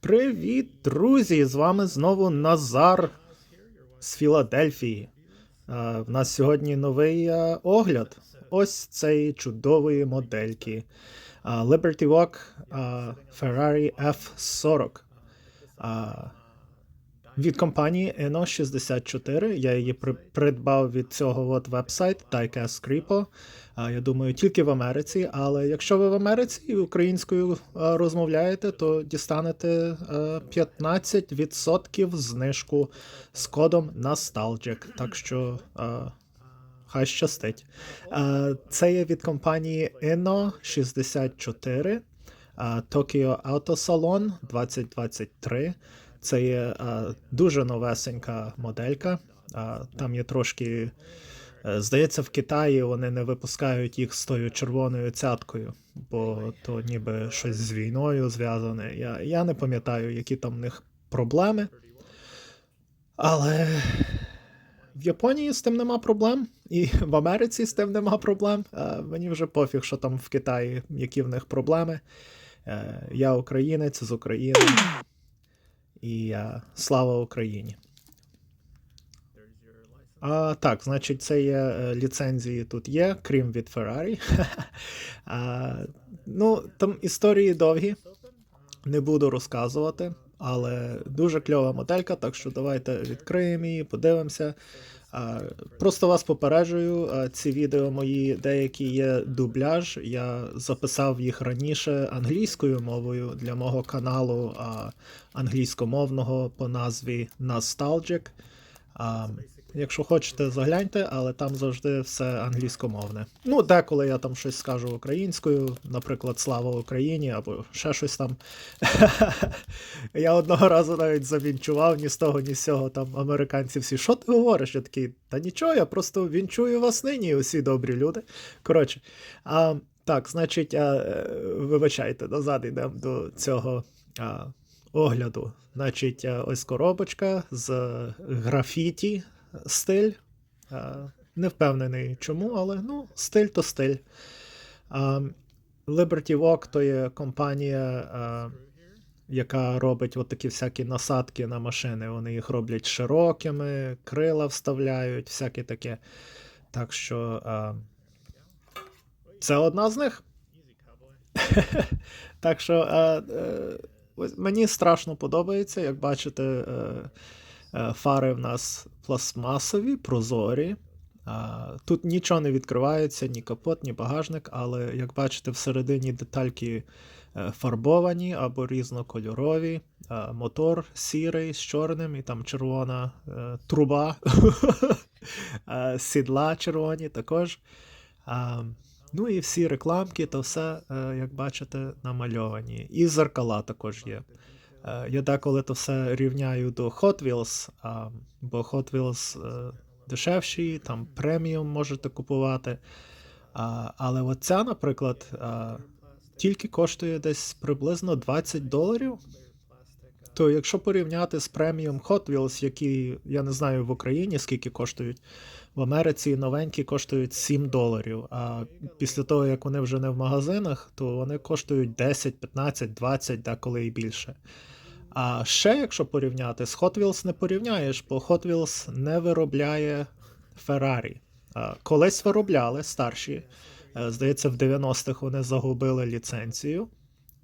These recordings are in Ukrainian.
Привіт, друзі! З вами знову Назар з Філадельфії. Е, В нас сьогодні новий е, огляд. Ось цієї чудової модельки. Е, Liberty Walk Ferrari F40. Від компанії Eno 64. Я її при- придбав від цього от вебсайт Diecast Creepo. Я думаю, тільки в Америці. Але якщо ви в Америці і українською розмовляєте, то дістанете е, 15% знижку з кодом Nostalgic. Так що хай щастить. Це є від компанії Inno 64 а, Tokyo Auto Salon 2023. Це є е, дуже новесенька моделька. А, Там є трошки. Е, Здається, в Китаї вони не випускають їх з тою червоною цяткою, бо то ніби щось з війною зв'язане. Я, я не пам'ятаю, які там в них проблеми. Але в Японії з тим нема проблем, і в Америці з тим нема проблем. Е, Мені вже пофіг, що там в Китаї, які в них проблеми. Е, Я українець з України. І а, слава Україні. А, так, значить, це є е, ліцензії тут є, крім від Феррарі. ну, там історії довгі, не буду розказувати, але дуже кльова моделька, так що давайте відкриємо її, подивимося. Просто вас попереджую, ці відео мої деякі є дубляж. Я записав їх раніше англійською мовою для мого каналу англійськомовного по назві Nostalgic. А, якщо хочете, загляньте, але там завжди все англійськомовне. Ну, деколи я там щось скажу українською, наприклад, Слава Україні або ще щось там. я одного разу навіть завінчував ні з того, ні з цього. Там американці всі, що ти говориш? Я такий, та нічого, я просто вінчую вас нині, усі добрі люди. Коротше, а, так, значить, а, е, вибачайте, назад йдемо до цього. Огляду. Значить, ось коробочка з графіті стиль. Не впевнений чому, але ну, стиль то стиль. Liberty Walk то є компанія, яка робить от такі всякі насадки на машини. Вони їх роблять широкими, крила вставляють, всяке таке. Так що це одна з них. так що е, ось мені страшно подобається, як бачите. Е, Е, Фари в нас пластмасові, прозорі. Тут нічого не відкривається, ні капот, ні багажник, але як бачите, всередині детальки е, фарбовані або різнокольорові. Мотор сірий з чорним, і там червона труба, сідла червоні також. Ну і всі рекламки, то все, е, як бачите, намальовані. І зеркала також є. Е, Я деколи то все рівняю до Hot Wheels, бо Hot Wheels е, дешевші, там преміум можете купувати. Але оця, наприклад, тільки коштує десь приблизно 20 доларів. То якщо порівняти з преміум Hot Wheels, які я не знаю в Україні скільки коштують, в Америці новенькі коштують 7 доларів. А після того, як вони вже не в магазинах, то вони коштують 10, 15, 20, деколи і більше. А ще, якщо порівняти, з Hot Wheels не порівняєш, бо Hot Wheels не виробляє Ferrari. Колись виробляли старші. Е, Здається, в 90-х вони загубили ліцензію,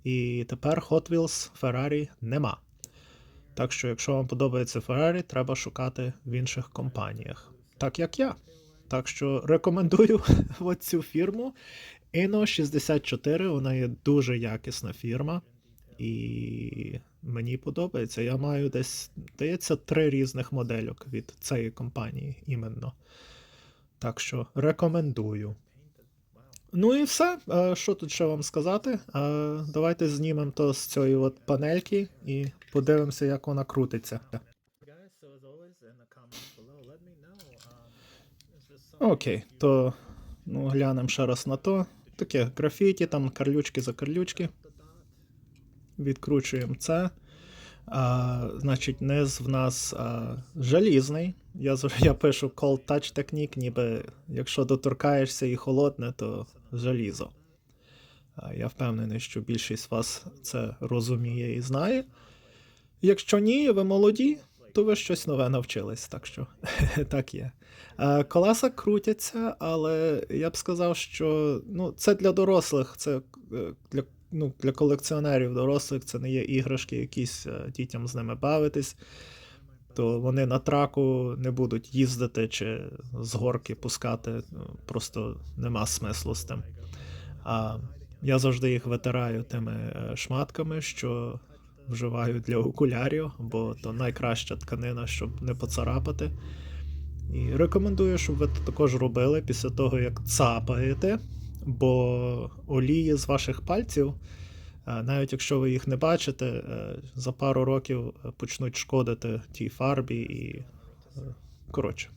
і тепер Hot Wheels Ferrari нема. Так що, якщо вам подобається Ferrari, треба шукати в інших компаніях. Так як я. Так що рекомендую цю фірму. Inno 64, вона є дуже якісна фірма. І мені подобається. Я маю десь, здається, три різних модельок від цієї компанії іменно. Так що рекомендую. Ну і все. Е, Що тут ще вам сказати? Е, Давайте знімемо то з цієї от панельки і подивимося, як вона крутиться. Окей, то ну, глянемо ще раз на то. Таке графіті, там карлючки за карлючки. Відкручуємо це. А, значить, низ в нас а, желізний. Я, я пишу Cold Touch Technique, ніби якщо доторкаєшся і холодне, то желізо. А, я впевнений, що більшість з вас це розуміє і знає. Якщо ні, ви молоді, то ви щось нове навчились, так що так є. Колеса крутяться, але я б сказав, що ну, це для дорослих, це е, для, ну, для колекціонерів дорослих, це не є іграшки, якісь е, дітям з ними бавитись. То вони на траку не будуть їздити чи з горки пускати, ну, просто нема смислу з тим. А я завжди їх витираю тими е, шматками, що вживаю для окулярів, бо то найкраща тканина, щоб не поцарапати. І рекомендую, щоб ви це також робили після того, як цапаєте, бо олії з ваших пальців, е, навіть якщо ви їх не бачите, е, за пару років е, почнуть шкодити тій фарбі і. Коротше.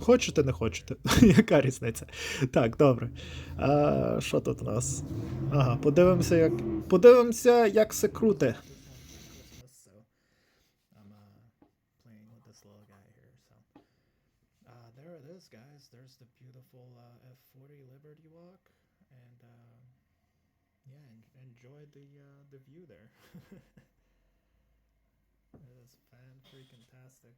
Хочете, не хочете. Яка різниця? Так, добре. А, що тут у нас? Ага, подивимося, як. Подивимося, як це круте. Uh, uh, there it is, guys. There's the beautiful uh, F40 Liberty Walk, and uh, yeah, en- enjoy the uh, the view there. it is fan freaking tastic.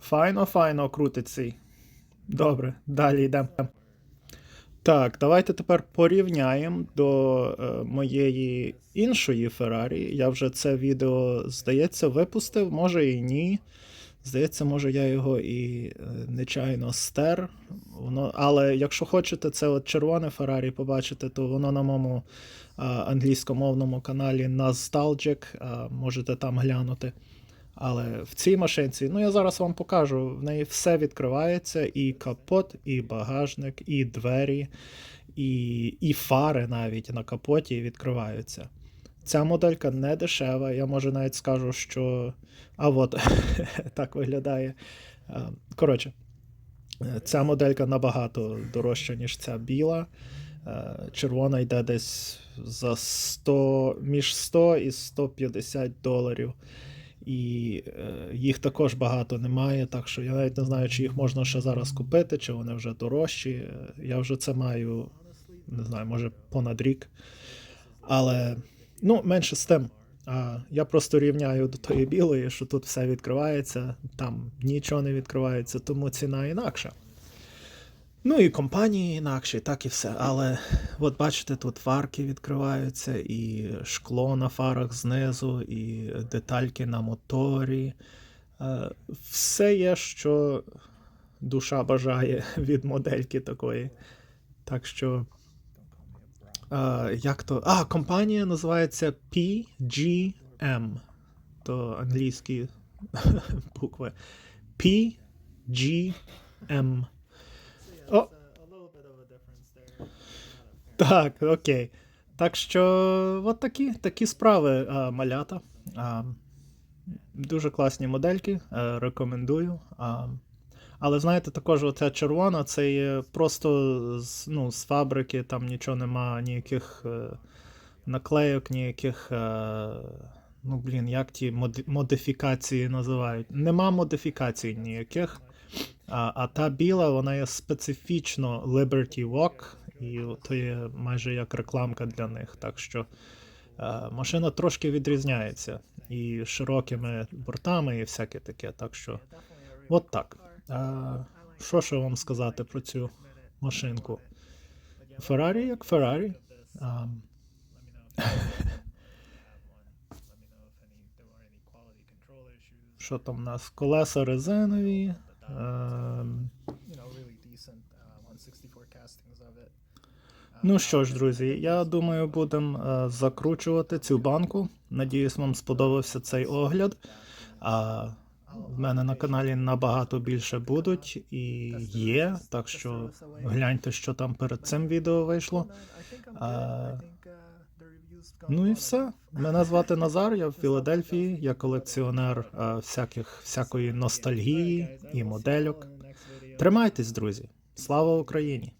Файно, файно крутить цей. Добре, далі йдемо. Так, давайте тепер порівняємо до е, моєї іншої Феррарі. Я вже це відео, здається, випустив, може і ні. Здається, може я його і е, нечайно стер. Воно, але якщо хочете це от червоне Феррарі побачити, то воно на моєму е, англійськомовному каналі Nostalgic, е, можете там глянути. Але в цій машинці, ну я зараз вам покажу, в неї все відкривається: і капот, і багажник, і двері, і, і фари навіть на капоті відкриваються. Ця моделька не дешева, я може навіть скажу, що. А от так виглядає. Е, Коротше, е, ця моделька набагато дорожча, ніж ця біла. Е, Червона йде десь за 100, між 100 і 150 доларів. І їх також багато немає, так що я навіть не знаю, чи їх можна ще зараз купити, чи вони вже дорожчі. Я вже це маю, не знаю, може понад рік. Але ну, менше з тим. Я просто рівняю до тої білої, що тут все відкривається, там нічого не відкривається, тому ціна інакша. Ну і компанії інакші, так і все. Але от бачите, тут фарки відкриваються, і шкло на фарах знизу, і детальки на моторі. Е, Все є, що душа бажає від модельки такої. Так що. Е, Як то. А, компанія називається PGM. То англійські букви. PGM. О! Так, окей. Так що, от такі, такі справи, а, малята. А, дуже класні модельки, а, рекомендую. А, але знаєте, також оця червона, це є просто з, ну, з фабрики, там нічого нема, ніяких е, наклейок, ніяких. Е, ну, блін, як ті модифікації називають. Нема модифікацій ніяких. А, а та біла, вона є специфічно Liberty Walk, і то є майже як рекламка для них. Так що е, машина трошки відрізняється і широкими бортами, і всяке таке. Так що, от так. А, що ще вам сказати про цю машинку? Феррарі як Феррарі. Що там у нас? Колеса резинові. You know, really decent 164 castings of it. Ну що ж, друзі, я думаю, будемо закручувати цю банку. Надіюсь, вам сподобався цей огляд. А в мене на каналі набагато більше будуть і є. Так що гляньте, що там перед цим відео вийшло. А, Ну і все. Мене звати Назар, я в Філадельфії, я колекціонер а, всяких, всякої ностальгії і модельок. Тримайтесь, друзі! Слава Україні!